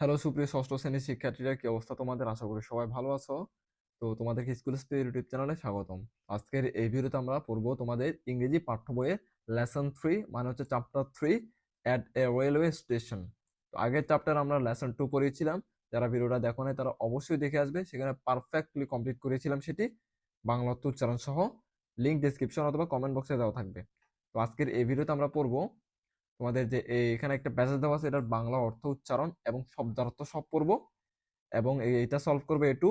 Hello সুপ্রিয় ষষ্ঠ শ্রেণির শিক্ষার্থীরা, কি অবস্থা তোমাদের? আশা করি সবাই ভালো আছো। তো তোমাদেরকে স্কুল স্পিড ইউটিউব চ্যানেলে স্বাগতম। আজকের এই ভিডিওতে আমরা পড়ব তোমাদের ইংরেজি পাঠ্য বইয়ের লেসন থ্রি মানে হচ্ছে chapter three at a railway station. তো আগের চ্যাপ্টার আমরা লেসন টু পড়িয়েছিলাম যারা ভিডিওটা দেখো নাই, তারা অবশ্যই দেখে আসবে। সেখানে পারফেক্টলি কমপ্লিট করেছিলাম সেটি। বাংলা উচ্চারণ সহ লিঙ্ক ডিসক্রিপশন অথবা কমেন্ট বক্সে দেওয়া থাকবে। তো আজকের এই ভিডিওতে আমরা পড়ব তোমাদের যে এখানে একটা প্যাসেজ দেওয়া আছে, এটার বাংলা অর্থ উচ্চারণ এবং শব্দার্থ সব পড়ব এবং এইটা সলভ করবে এটু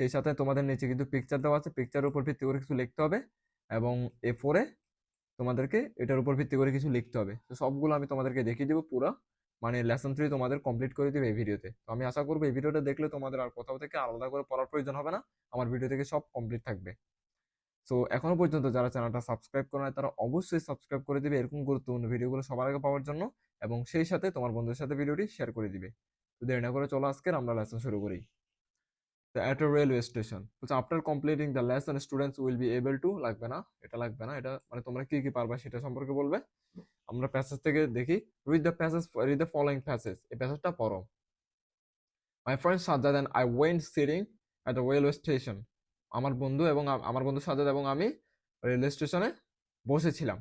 সেই সাথে তোমাদের নিচে কিন্তু পিকচার দেওয়া আছে পিকচারের উপর ভিত্তি করে কিছু লিখতে হবে এবং এ ফোরে তোমাদেরকে এটার উপর ভিত্তি করে কিছু লিখতে হবে। তো সবগুলো আমি তোমাদেরকে দেখিয়ে দেবো পুরো মানে লেসন থ্রি তোমাদের কমপ্লিট করে দেবে এই ভিডিওতে তো আমি আশা করব এই ভিডিওটা দেখলে তোমাদের আর কোথাও থেকে আলাদা করে পড়ার প্রয়োজন হবে না, আমার ভিডিও থেকে সব কমপ্লিট থাকবে। সো এখনও পর্যন্ত যারা চ্যানেলটা সাবস্ক্রাইব করে নাই, তারা অবশ্যই সাবস্ক্রাইব করে দিবে। এরকম গুরুত্বপূর্ণ ভিডিওগুলো সবার আগে পাওয়ার জন্য এবং সেই সাথে তোমার বন্ধুদের সাথে ভিডিওটি শেয়ার করে দিবে। তো দেরি না করে চলো আজকের আমরা লেসন শুরু করি। তো অ্যাট a রেলওয়ে স্টেশন বলছে after completing the lesson students will be able to লাগবে না, এটা লাগবে না, এটা মানে তোমরা কি কি পারবা সেটা সম্পর্কে বলবে। আমরা প্যাসেজ থেকে দেখি read the passage read the following passage এই প্যাসেজটা পড়ো। My friend Sajjad and I went sitting at the railway station আমার বন্ধু এবং আমার বন্ধু সাজ্জাদ এবং আমি রেলওয়ে স্টেশনে বসেছিলাম।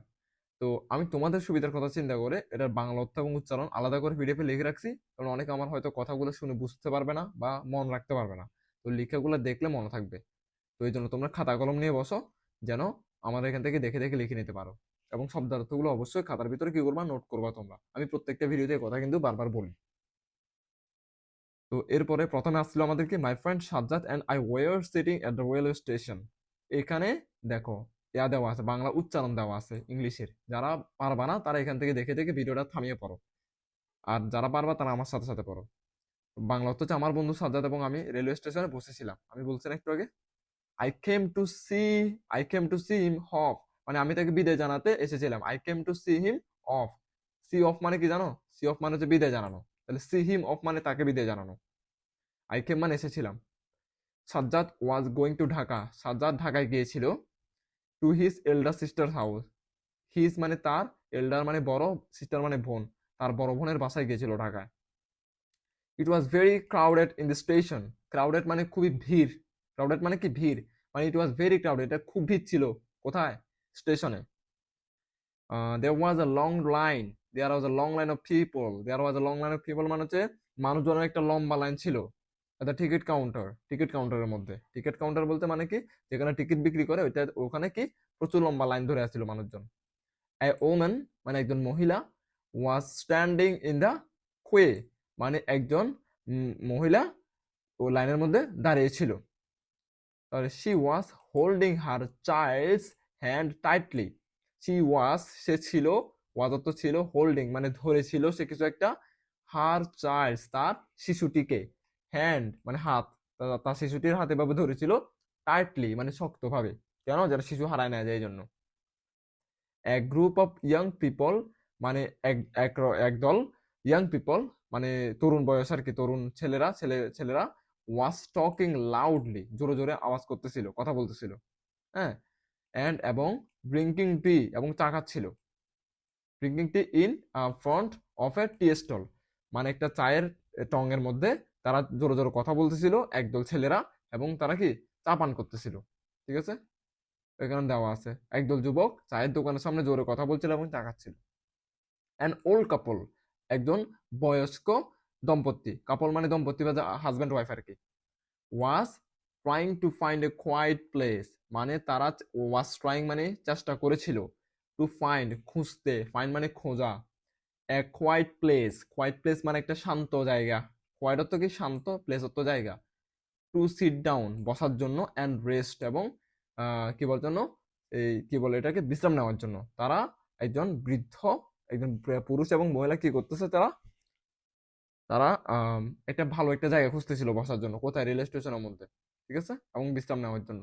তো আমি তোমাদের সুবিধার কথা চিন্তা করে এটার বাংলা অর্থ এবং উচ্চারণ আলাদা করে পিডিএফে লিখে রাখছি। কারণ অনেকে আমার হয়তো কথাগুলো শুনে বুঝতে পারবে না বা মন রাখতে পারবে না। তো লেখাগুলো দেখলে মনে থাকবে। তো এই জন্য তোমরা খাতা কলম নিয়ে বসো, যেন আমার এখান থেকে দেখে দেখে লিখে নিতে পারো। এবং শব্দার্থগুলো অবশ্যই খাতার ভিতরে কি করবা? নোট করবা তোমরা। আমি প্রত্যেকটা ভিডিওতে কথা কিন্তু বারবার বলি। তো এরপরে প্রথমে আসছিল আমাদেরকে my friend Sajjad and I were sitting at the railway station এখানে দেখো, ইয়া দেওয়া আছে, বাংলা উচ্চারণ দেওয়া আছে ইংলিশের। যারা পারবা না, তারা এখান থেকে দেখে দেখে ভিডিওটা থামিয়ে পড়ো। আর যারা পারবা, তারা আমার সাথে সাথে পড়ো। বাংলা হচ্ছে আমার বন্ধু সাজ্জাদ এবং আমি রেলওয়ে স্টেশনে বসেছিলাম। আমি বলছিলাম একটু আগে I came to see I came to see him off মানে আমি তাকে বিদায় জানাতে এসেছিলাম। I came to see him off see off মানে কি জানো? সি অফ মানে হচ্ছে বিদায় জানানো। তাহলে সি হিম অফ মানে তাকে বিদায় জানানো। আই কেম মানে এসেছিলাম। Sajjad was going to Dhaka Sajjad ঢাকায় গিয়েছিল to his elder sister house his মানে তার এল্ডার মানে বড় সিস্টার মানে বোন। তার বড় বোনের বাসায় গিয়েছিল ঢাকায়। It was very crowded in the station crowded মানে খুবই ভিড়। ক্রাউডেড মানে কি ভিড়? মানে ইট ওয়াজ ভেরি ক্রাউডেড এটা খুব ভিড় ছিল। কোথায়? স্টেশনে there was a long line there was a long line of people there was a long line of people মানে হচ্ছে মানুষজনের একটা লম্বা লাইন ছিল। দ্য টিকিট কাউন্টার টিকিট কাউন্টারের মধ্যে। টিকিট কাউন্টার বলতে মানে কি? যেখানে টিকিট বিক্রি করে, ওইটা ওখানে কি? প্রচুর লম্বা লাইন ধরে আসছিল মানুষজন। এ ওমেন মানে একজন মহিলা was standing in the queue মানে একজন মহিলা ও লাইনের মধ্যে দাঁড়িয়ে ছিল। তাহলে she was holding her child's hand tightly she was সে ছিল ওয়াজ অর্থ ছিল হোল্ডিং মানে ধরেছিল সে কিছু একটা হার চাইল্ডস তার শিশুটিকে। হ্যান্ড মানে হাত তার শিশুটির হাতে ভাবে ধরেছিল টাইটলি মানে শক্তভাবে। কেন? যারা শিশু হারায় না যায় এই জন্য। এক গ্রুপ অফ ইয়াং পিপল মানে এক একদল ইয়াং পিপল মানে তরুণ বয়স আর কি, তরুণ ছেলেরা, ছেলে, ছেলেরা ওয়াজ টকিং লাউডলি জোরে জোরে আওয়াজ করতেছিল, কথা বলতেছিল হ্যাঁ? অ্যান্ড এবং ড্রিঙ্কিং টি এবং চা খাচ্ছিল। Drinking tea in front of a tea stall মানে একটা চায়ের টঙের মধ্যে তারা জোরে জোরে কথা বলতেছিল, একদল ছেলেরা এবং তারা কি চা পান করতেছিল, ঠিক আছে? এখানে দেওয়া আছে। একদল যুবক চায়ের দোকানের সামনে জোরে কথা বলছিল এবং চা খাচ্ছিল। অ্যান ওল্ড কাপল একজন বয়স্ক দম্পতি কাপল মানে দম্পতি বা হাজব্যান্ড ওয়াইফ আর কি was trying to find a quiet place মানে তারা ওয়াজ ট্রাইং মানে চেষ্টা করেছিল টু ফাইন্ড খুঁজতে ফাইন্ড মানে খোঁজা। A quiet place quiet place মানে একটা শান্ত জায়গা। কোয়াইট অর্থ কি শান্ত? প্লেস অর্থ জায়গা। টু সিট ডাউন বসার জন্য অ্যান্ড রেস্ট এবং কি বলার জন্য এই কি বলে এটাকে, বিশ্রাম নেওয়ার জন্য। তারা একজন বৃদ্ধ, একজন পুরুষ এবং মহিলা কি করতেছে তারা? তারা একটা ভালো একটা জায়গা খুঁজতেছিল বসার জন্য, কোথায়? রেল স্টেশনের মধ্যে, ঠিক আছে? এবং বিশ্রাম নেওয়ার জন্য।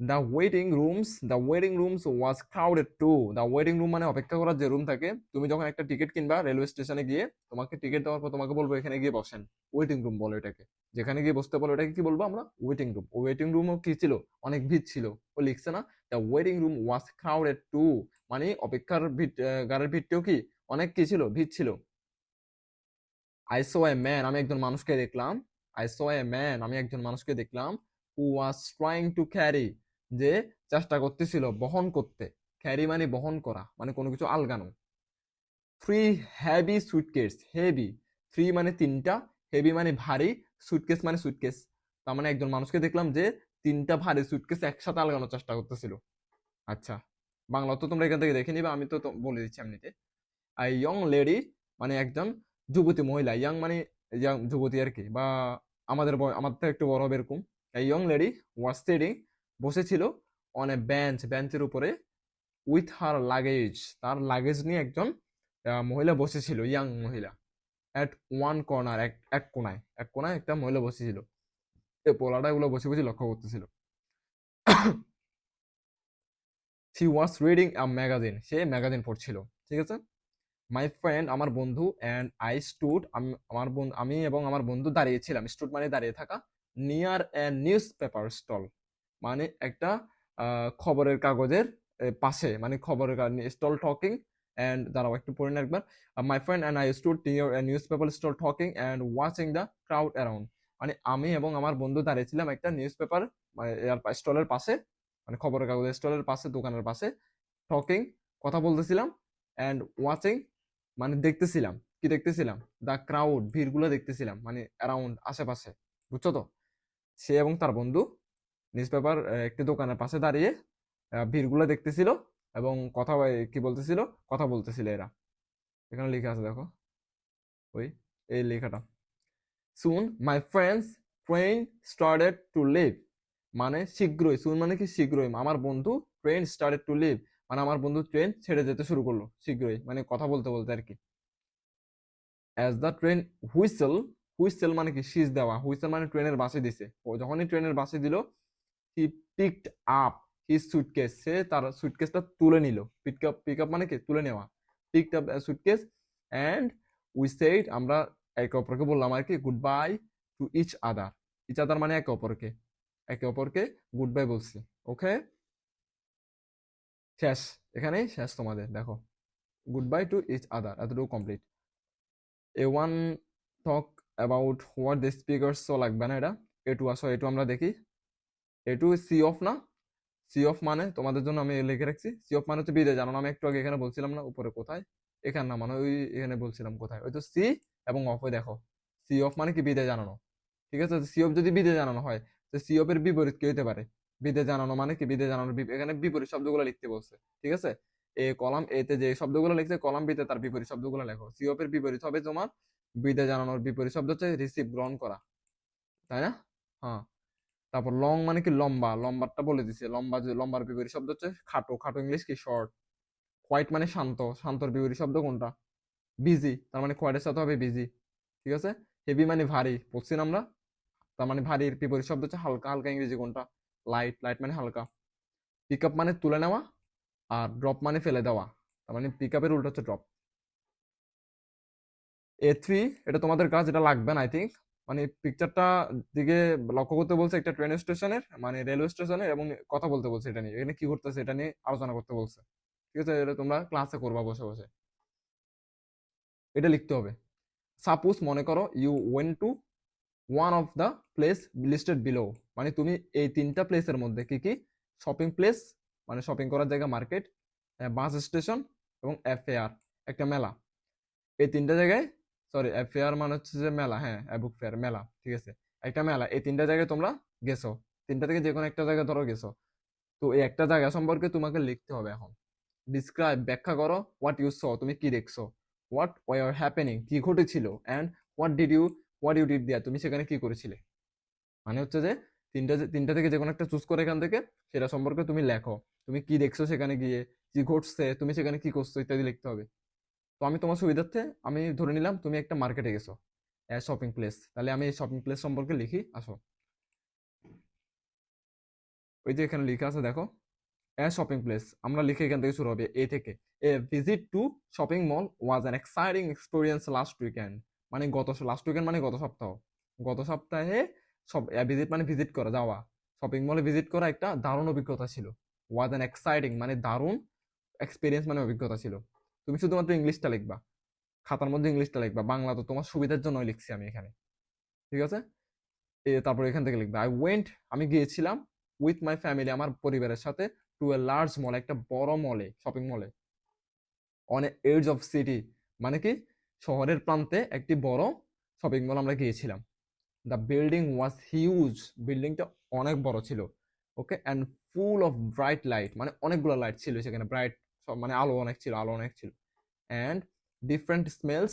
The waiting rooms the waiting rooms was crowded too the waiting room মানে অপেক্ষা করার যে রুম থাকে, তুমি যখন একটা টিকিট কিনবা রেলওয়ে স্টেশনে গিয়ে, তোমাকে টিকিট দেওয়ার পর তোমাকে বলব, এখানে গিয়ে বসেন। ওয়েটিং রুম বলো এটাকে। যেখানে গিয়ে বসতে বলো, এটাকে কি বলব আমরা? ওয়েটিং রুম ওয়েটিং রুমও কি ছিল? অনেক ভিড় ছিল। ও লিখছে না the waiting room was crowded too মানে অপেক্ষার ভিড় গাড়ির ভিড়টাও কি? অনেক কি ছিল? ভিড় ছিল। আই সো এ ম্যান আমি একজন মানুষকে দেখলাম। আই সো এ ম্যান আমি একজন মানুষকে দেখলাম who was trying to carry যে চেষ্টা করতেছিল বহন করতে। ক্যারি মানে বহন করা মানে কোনো কিছু আলগানো। Three heavy suitcase heavy three মানে তিনটা হেভি মানে ভারী সুটকেস মানে সুটকেস তার মানে একজন মানুষকে দেখলাম যে তিনটা ভারী সুটকেস একসাথে আলগানোর চেষ্টা করতেছিল। আচ্ছা বাংলা তো তোমরা এখান থেকে দেখে নিবে, আমি তো তো- বলে দিচ্ছি এমনিতে। আই ইয়ং লেডি মানে একজন যুবতী মহিলা ইয়াং মানে যুবতী আর কি, বা আমাদের আমার থেকে একটু বড় হবে এরকম। এই ইয়ং লেডি ওয়াজ সিটিং বসেছিল অন এ বেঞ্চ বেঞ্চের উপরে উইথ হার লাগেজ তার লাগেজ নিয়ে একজন মহিলা বসেছিল ইয়াং মহিলা অ্যাট ওয়ান কর্নার এক এক কোনায় এক কোনায় একটা মহিলা বসেছিল। এ পোলাটা এগুলো বসে বসে লক্ষ্য করতেছিল। She was reading a magazine say magazine পড়ছিল, ঠিক আছে? মাই ফ্রেন্ড আমার বন্ধু অ্যান্ড আই স্টুড আমি, আমার আমি এবং আমার বন্ধু দাঁড়িয়েছিলাম স্টুড মানে দাঁড়িয়ে থাকা near and newspaper stall মানে একটা খবরের কাগজের পাশে মানে খবরের কাগজ স্টল টকিং অ্যান্ড দাঁড়াও একটু পড়ে না একবার। My friend and I stood near newspaper stall talking and watching the crowd around মানে আমি এবং আমার বন্ধু দাঁড়িয়েছিলাম একটা নিউজ পেপার স্টলের পাশে মানে খবরের কাগজের স্টলের পাশে, দোকানের পাশে টকিং কথা বলতেছিলাম অ্যান্ড ওয়াচিং মানে দেখতেছিলাম। কি দেখতেছিলাম? দ্য ক্রাউড ভিড়গুলো দেখতেছিলাম মানে অ্যারাউন্ড আশেপাশে। বুঝছ তো? সে এবং তার বন্ধু নিউজ পেপার একটি দোকানের পাশে দাঁড়িয়ে ভিড়গুলো দেখতেছিল এবং কথা কি বলতেছিল? কথা বলতেছিল এরা। এখানে লেখা আছে, দেখো। ওই, এই লেখাটা। Soon my friend's train started to leave মানে শীঘ্রই সুন মানে কি শীঘ্রই? আমার বন্ধু ট্রেন স্টার্টেড টু লিভ মানে আমার বন্ধু ট্রেন ছেড়ে যেতে শুরু করল, শীঘ্রই। মানে কথা বলতে বলতে আর কি। As the train whistle whistle মানে কি? সিজ দেওয়া। হুইসেল মানে ট্রেনের বাসে দিছে। যখনই ট্রেনের বাসে দিল he picked up his suitcase সে তার সুটকেসটা তুলে নিল। পিক আপ পিক আপ মানে কি? তুলে নেওয়া। Picked up suitcase and we said আমরা একে অপরকে বললাম আর কি goodbye to each other each other মানে একে অপরকে। একে অপরকে গুড বাই বলছি। ওকে শেষ। এখানেই শেষ তোমাদের, দেখো। Goodbye to each other এতটুকু complete A one talk about what the speakers so লাগবে না এটা? এ টু আসো এ আমরা দেখি। এ টু সি অফ না। সি অফ মানে তোমাদের জন্য আমি লিখে রাখছি। সি অফ মানে হচ্ছে বিদায়। জানো আমি একটু আগে এখানে বলছিলাম না উপরে কোথায়? এখানে না মানে ওই এখানে বলছিলাম কোথায়? ওই তো সি এবং অফ দেখো। সি অফ মানে কি? বিদায় জানানো। ঠিক আছে? সি অফ যদি বিদায় জানানো হয়, তো সি অফ এর বিপরীত কি হতে পারে? বিদায় জানানো মানে কি? বিদায় জানানোর এখানে বিপরীত শব্দগুলো লিখতে বলছে। ঠিক আছে? এ কলাম এ তে যে শব্দগুলো লিখছে, কলাম বিতে তার বিপরীত শব্দগুলো লেখো। সি অফ এর বিপরীত হবে তোমার বিদায় জানানোর বিপরীত শব্দ হচ্ছে রিসিভ গ্রহণ করা। তাই না? হ্যাঁ। তারপর লং মানে কি লম্বা লম্বাটা বলে দিছে। লম্বা যে, লম্বার বিপরীত শব্দ হচ্ছে খাটো। খাটো ইংলিশ কি শর্ট হোয়াইট মানে শান্ত। শান্তর বিপরীত শব্দ কোনটা? বিজি তার মানে কোয়াইটের সাথে হবে বিজি ঠিক আছে? হেভি মানে ভারী। পড়ছিলাম আমরা? তার মানে ভারীর বিপরীত শব্দ হচ্ছে হালকা। হালকা ইংরেজি কোনটা? লাইট লাইট মানে হালকা। পিক আপ মানে তুলে নেওয়া আর ড্রপ মানে ফেলে দেওয়া। তার মানে পিক আপের উল্টো হচ্ছে ড্রপ এ থ্রি এটা তোমাদের কাজ, এটা লাগবে না আই থিঙ্ক মানে পিকচারটা দিকে লক্ষ্য করতে বলছে একটা ট্রেন স্টেশনের মানে রেলওয়ে স্টেশনের এবং কথা বলতে বলছে এটা নিয়ে। এখানে কি ঘটতেছে এটা নিয়ে আলোচনা করতে বলছে। ঠিক আছে, এটা তোমরা ক্লাসে করবা বসে বসে। এটা লিখতে হবে। সাপোজ মনে করো you went to one of the place listed below মানে তুমি এই তিনটা প্লেসের মধ্যে কি কি? শপিং প্লেস মানে শপিং করার জায়গা মার্কেট বাস স্টেশন এবং ফেয়ার একটা মেলা। এই তিনটা জায়গায় সরি ফেয়ার মানে হচ্ছে যে মেলা হ্যাঁ বুক ফেয়ার মেলা, ঠিক আছে? একটা মেলা, এই তিনটা জায়গায় তোমরা গেছো। তিনটা থেকে যে কোনো একটা জায়গায় ধরো গেছো। তো এই একটা জায়গা সম্পর্কে তোমাকে লিখতে হবে এখন। ডিসক্রাইব ব্যাখ্যা করো হোয়াট ইউ স তুমি কি দেখছ? হোয়াট ওয়ার হ্যাপেনিং কি ঘটেছিল? And what did you what you did there তুমি সেখানে কি করেছিলে? মানে হচ্ছে যে তিনটা তিনটা থেকে যে কোনো একটা চুজ করে এখান থেকে সেটা সম্পর্কে তুমি লেখো। তুমি কি দেখছ সেখানে গিয়ে? কি ঘটছে? তুমি সেখানে কি করছ? ইত্যাদি লিখতে হবে। তো আমি তোমার সুবিধার্থে আমি ধরে নিলাম তুমি একটা মার্কেটে গেছো শপিং প্লেস তাহলে আমি এই শপিং প্লেস সম্পর্কে লিখি, আসো। ওই যে এখানে লেখা আছে, দেখো, এ শপিং প্লেস আমরা লিখে এখান থেকে শুরু হবে, এ থেকে। A visit to shopping mall was an exciting experience last weekend মানে গত লাস্ট উইকেন্ড মানে গত সপ্তাহ। গত সপ্তাহে সব ভিজিট মানে ভিজিট করা, যাওয়া। শপিং মলে ভিজিট করা একটা দারুণ অভিজ্ঞতা ছিল। ওয়াজ অ্যান এক্সাইটিং মানে দারুণ এক্সপিরিয়েন্স মানে অভিজ্ঞতা ছিল। তুমি শুধুমাত্র ইংলিশটা লিখবা। খাতার মধ্যে ইংলিশটা লিখবা। বাংলা তো তোমার সুবিধার জন্য লিখছি আমি এখানে। ঠিক আছে? তারপর এখান থেকে লিখবে। আই ওয়েন্ট আমি গিয়েছিলাম উইথ মাই ফ্যামিলি আমার পরিবারের সাথে টু এ লার্জ মল একটা বড় মলে শপিং মলে অন এজ অফ সিটি মানে কি? শহরের প্রান্তে একটি বড় শপিং মল আমরা গিয়েছিলাম। দ্য বিল্ডিং ওয়াজ হিউজ বিল্ডিংটা অনেক বড় ছিল okay and full of bright light মানে অনেকগুলো লাইট ছিল সেখানে ব্রাইট সব মানে আলো অনেক ছিল, আলো অনেক ছিল। অ্যান্ড ডিফারেন্ট স্মেলস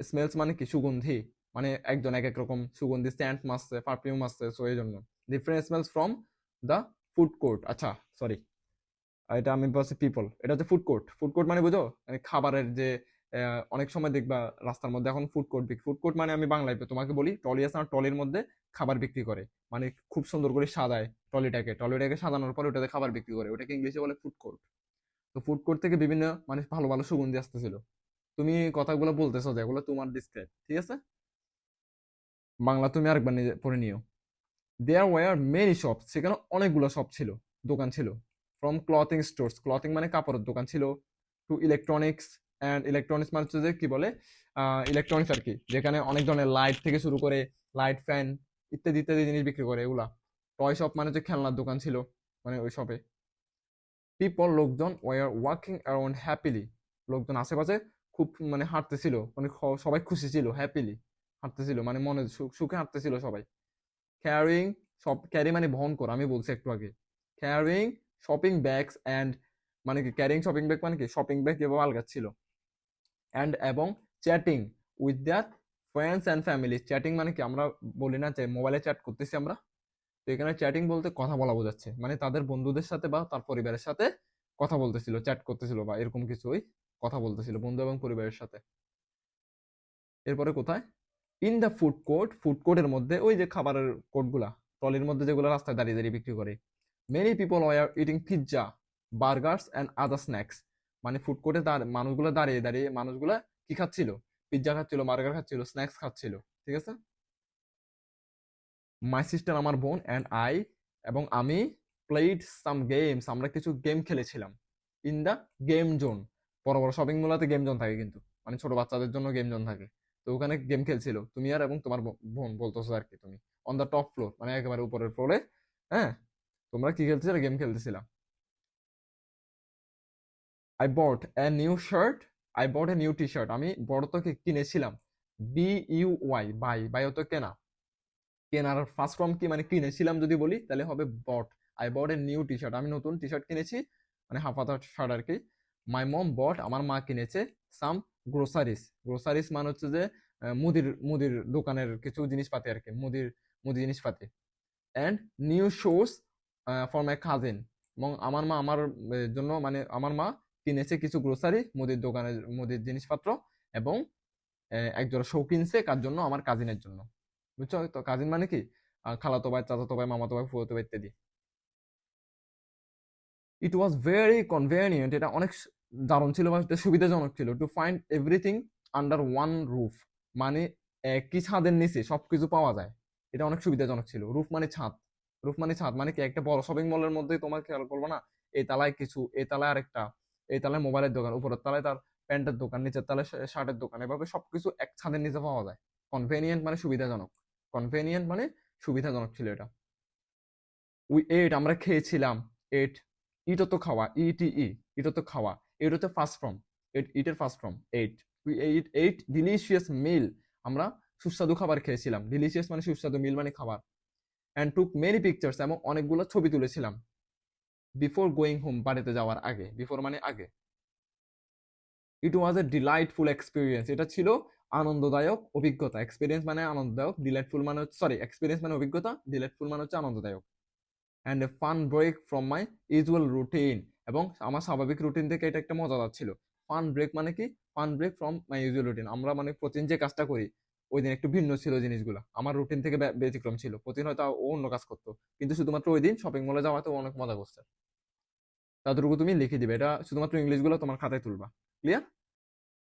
স্মেলস মানে কি? সুগন্ধি। মানে একজন এক এক রকম সুগন্ধি স্যান্ট মারছে পারফিউম মারছে সো এই জন্য। Different smells from the food court আচ্ছা সরি এটা আমি বলছি পিপল এটা হচ্ছে ফুড কোর্ট ফুড কোর্ট মানে বুঝো? মানে খাবারের যে অনেক সময় দেখবা রাস্তার মধ্যে এখন ফুড কোর্ট বিক্রি। ফুড কোর্ট মানে আমি বাংলায় তোমাকে বলি টলি আছে না টলির মধ্যে খাবার বিক্রি করে। মানে খুব সুন্দর করে সাজায় টলিটাকে টলিটাকে সাজানোর পরে ওটাতে খাবার বিক্রি করে। ওটাকে ইংলিশে বলে ফুড কোর্ট তো ফুড কোর্ট থেকে বিভিন্ন মানে ভালো ভালো সুগন্ধি আসতেছিল। তুমি কথাগুলো বলতেছো যেগুলো তোমার ডিসক্রাইব ঠিক আছে? বাংলা তুমি আরেকবার নিজে পড়ে নিও। দেয়ার ওয়ার মেনি শপ সেখানে অনেকগুলো শপ ছিল, দোকান ছিল। ফ্রম ক্লথিং স্টোর্স ক্লথিং মানে কাপড়ের দোকান ছিল। টু ইলেকট্রনিক্স অ্যান্ড ইলেকট্রনিক্স মানে হচ্ছে যে কি বলে? ইলেকট্রনিক্স আর কি, যেখানে অনেক ধরনের লাইট থেকে শুরু করে লাইট ফ্যান ইত্যাদি ইত্যাদি জিনিস বিক্রি করে এগুলা। টয় শপ মানে হচ্ছে খেলনার দোকান ছিল মানে ওই শপে পিপল লোকজন ওয়ার ওয়াকিং অ্যারাউন্ড হ্যাপিলি লোকজন আশেপাশে খুব মানে হাঁটতেছিল মানে সবাই খুশি ছিল হ্যাপিলি হাঁটতেছিল মানে মনে সুখে হাঁটতেছিল সবাই। ক্যারিং সব ক্যারি মানে বহন করা, আমি বলছি একটু আগে। ক্যারিং শপিং ব্যাগস অ্যান্ড মানে কি ক্যারিং শপিং ব্যাগ মানে কি শপিং ব্যাগ এভাবে আলগাচ্ছিল অ্যান্ড এবং chatting with their friends and family chatting মানে কি, আমরা বলি না যে মোবাইলে চ্যাট করতেছি আমরা। এখানে চ্যাটিং বলতে কথা বলা বোঝাচ্ছে। মানে তাদের বন্ধুদের সাথে বা তার পরিবারের সাথে কথা বলতেছিল চ্যাট করতেছিল বা এরকম কিছুই কথা বলতেছিল বন্ধু এবং পরিবারের সাথে। এরপরে কোথায়? In the food court food কোর্টের মধ্যে ওই যে খাবারের কোর্টগুলা ট্রলির মধ্যে যেগুলো রাস্তায় দাঁড়িয়ে দাঁড়িয়ে বিক্রি করে। Many people were eating pizza burgers and other snacks মানে ফুড কোর্টে মানুষগুলো দাঁড়িয়ে দাঁড়িয়ে মানুষগুলা কি খাচ্ছিল? পিৎজা খাচ্ছিল বার্গার খাচ্ছিল স্ন্যাক্স খাচ্ছিল, ঠিক আছে? মাই সিস্টার আমার বোন অ্যান্ড আই এবং আমি প্লেড সাম গেমস আমরা কিছু গেম খেলেছিলাম ইন দ্য গেম জোন বড় বড় শপিং মলাতে গেম জোন থাকে কিন্তু মানে ছোট বাচ্চাদের জন্য গেম জোন থাকে। তো ওখানে গেম খেলছিল, তুমি আর এবং তোমার বোন বলতেছো আর কি তুমি অন দ্য টপ ফ্লোর মানে একেবারে উপরের ফ্লোরে হ্যাঁ? তোমরা কি খেলতেছিলে? Game খেলতেছিলাম। I bought a new shirt I bought a new T shirt আমি বড় তোকে কিনেছিলাম B U Y buy buy তো কেনা। কেনার ফার্স্ট ফর্ম কি? মানে কিনেছিলাম যদি বলি, তাহলে হবে bought I bought a new T shirt আমি নতুন টি শার্ট কিনেছি মানে হাফ হাতা শার্ট আর কি মাই মম বট আমার মা কিনেছে সাম গ্রোসারিস গ্রোসারিস মানে হচ্ছে যে মুদির মুদির দোকানের কিছু জিনিসপাতি আর কি মুদির, মুদি জিনিসপাতি। And new shoes for my cousin এবং আমার মা, আমার জন্য মানে আমার মা কিনেছে কিছু গ্রোসারি মুদির দোকানের, মুদির জিনিসপত্র এবং একজোড়া শৌ কিনছে কার জন্য আমার কাজিনের জন্য। বুঝছ? তো কাজিন মানে কি? খালাতো ভাই, চাচাতো ভাই, মামাতো ভাই, ফুয়াতো ভাই ইত্যাদি। ইট ওয়াজ ভেরি কনভেনিয়েন্ট এটা অনেক দারুণ ছিল বা এটা সুবিধাজনক ছিল। To find everything under one roof মানে একই ছাদের নিচে সবকিছু পাওয়া যায়। এটা অনেক সুবিধাজনক ছিল। রুফ মানে ছাদ। রুফ মানে ছাদ মানে কি একটা বড় শপিং মলের মধ্যে তোমার খেয়াল করব না? এই তালায় কিছু এই তালায় আরেকটা এই তালায় মোবাইলের দোকান, উপরের তালায় তার প্যান্টের দোকান, নিচের তালায় শার্টের দোকান, এভাবে সবকিছু এক ছাদের নিচে পাওয়া যায়। কনভেনিয়েন্ট মানে সুবিধাজনক। কনভেনিয়েন্ট মানে সুবিধাজনক ছিল এটা। উই এট আমরা খেয়েছিলাম। এট ইট তো খাওয়া। ইটি ই ইট তো খাওয়া। এট হচ্ছে ফার্স্ট ফর্ম এট ইটের first form ate we ate ate delicious meal আমরা সুস্বাদু খাবার খেয়েছিলাম। ডিলিশিয়াস মানে সুস্বাদু মিল মানে খাবার। অ্যান্ড টুক মেনি পিকচার্স এবং অনেকগুলো ছবি তুলেছিলাম। বিফোর গোয়িং হোম বাড়িতে যাওয়ার আগে। বিফোর মানে আগে। ইট ওয়াজ এ ডিলাইটফুল এক্সপিরিয়েন্স এটা ছিল আনন্দদায়ক অভিজ্ঞতা এক্সপিরিয়েন্স মানে আনন্দদায়ক ডিলাইটফুল মানে সরি এক্সপিরিয়েন্স মানে অভিজ্ঞতা ডিলাইটফুল মানে হচ্ছে আনন্দদায়ক। And a fun break from my usual routine এবং আমার স্বাভাবিক রুটিন থেকে এটা একটা মজাদার ছিল। ফান ব্রেক মানে কি? Fun break from my usual routine আমরা মানে প্রতিদিন যে কাজটা করি ওই দিন একটু ভিন্ন ছিল জিনিসগুলো। আমার রুটিন থেকে ব্যতিক্রম ছিল। প্রতিদিন হয়তো অন্য কাজ করতো। কিন্তু শুধুমাত্র ওই দিন শপিং মলে যাওয়াতে অনেক মজা করছে। ততটুকু তুমি লিখে দিবে। এটা শুধুমাত্র ইংলিশগুলো তোমার খাতায় তুলবা। ক্লিয়ার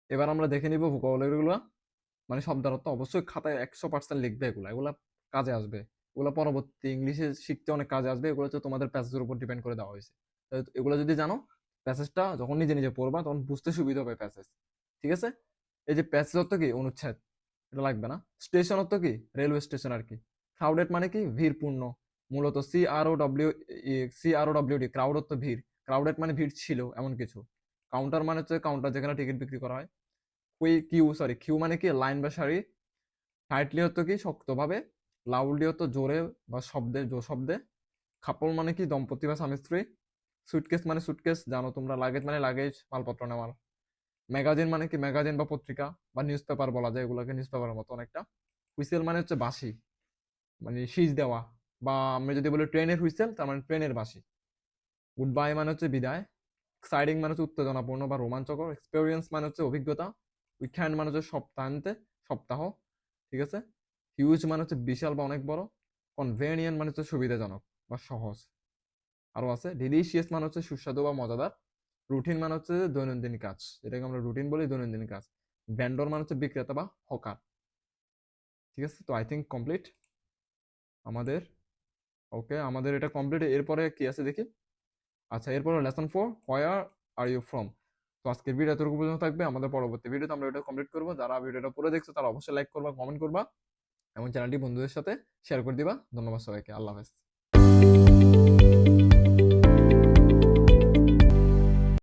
এবার আমরা দেখে নিব ভোকাবুলারিগুলো মানে শব্দার্থ অবশ্যই খাতায় একশো পার্সেন্ট লিখবে এগুলো এগুলো কাজে আসবে। এগুলো পরবর্তী ইংলিশে শিখতে অনেক কাজে আসবে, এগুলো হচ্ছে তোমাদের প্যাসেজের উপর ডিপেন্ড করে দেওয়া হয়েছে। এগুলো যদি জানো প্যাসেজটা যখন নিজে নিজে পড়বা, তখন বুঝতে সুবিধা হবে প্যাসেজ ঠিক আছে? এই যে প্যাসেজ অর্থ কি? অনুচ্ছেদ। এটা লাগবে না। স্টেশন অর্থ কি? রেলওয়ে স্টেশন আর কি। ক্রাউডেড মানে কি? ভিড়পূর্ণ মূলত C R O W C R O W D crowd অর্থ ভিড়। ক্রাউডেড মানে ভিড় ছিল, এমন কিছু। কাউন্টার মানে হচ্ছে কাউন্টার যেখানে টিকিট বিক্রি করা হয়। কুই কিউ সরি কিউ মানে কি? লাইন বা সারি। টাইটলি হতো কি? শক্তভাবে। লাউডলি হতো জোরে বা শব্দে জোর শব্দে। খাপল মানে কি? দম্পতি বা স্বামী স্ত্রী। সুটকেস মানে সুটকেস জানো তোমরা। লাগেজ মানে লাগেজ মালপত্র নেওয়ার। ম্যাগাজিন মানে কি? ম্যাগাজিন বা পত্রিকা বা নিউজ পেপার বলা যায় এগুলোকে নিউজ পেপারের মতো অনেকটা। হুইসেল মানে হচ্ছে বাঁশি। মানে সিজ দেওয়া বা আমরা যদি বলি ট্রেনের হুইসেল তার মানে ট্রেনের বাঁশি। গুড বাই মানে হচ্ছে বিদায়। এক্সাইটিং মানে হচ্ছে উত্তেজনাপূর্ণ বা রোমাঞ্চকর। এক্সপেরিয়েন্স মানে হচ্ছে অভিজ্ঞতা। উইকেন্ড মানে হচ্ছে সপ্তাহান্তে, সপ্তাহ, ঠিক আছে? হিউজ মানে হচ্ছে বিশাল বা অনেক বড়। কনভেনিয়েন্ট মানে হচ্ছে সুবিধাজনক বা সহজ। আরও আছে ডিলিশিয়াস মানে হচ্ছে সুস্বাদু বা মজাদার। রুটিন মানে হচ্ছে দৈনন্দিন কাজ, যেটাকে আমরা রুটিন বলি দৈনন্দিন কাজ। ভ্যান্ডর মানে হচ্ছে বিক্রেতা বা হকার। ঠিক আছে? তো আই থিঙ্ক কমপ্লিট আমাদের ওকে আমাদের এটা কমপ্লিট এরপরে কি আছে দেখি? আচ্ছা এরপরে lesson four where are you from তো আজকের ভিডিও এতটুকু পর্যন্ত থাকবে। আমাদের পরবর্তী ভিডিওতে আমরা এটা কমপ্লিট করব। যারা ভিডিওটা পরে দেখছ, তারা অবশ্যই লাইক করবা কমেন্ট করবা এবং চ্যানেলটি বন্ধুদের সাথে শেয়ার করে দিবা। ধন্যবাদ সবাইকে। আল্লাহ হাফেজ।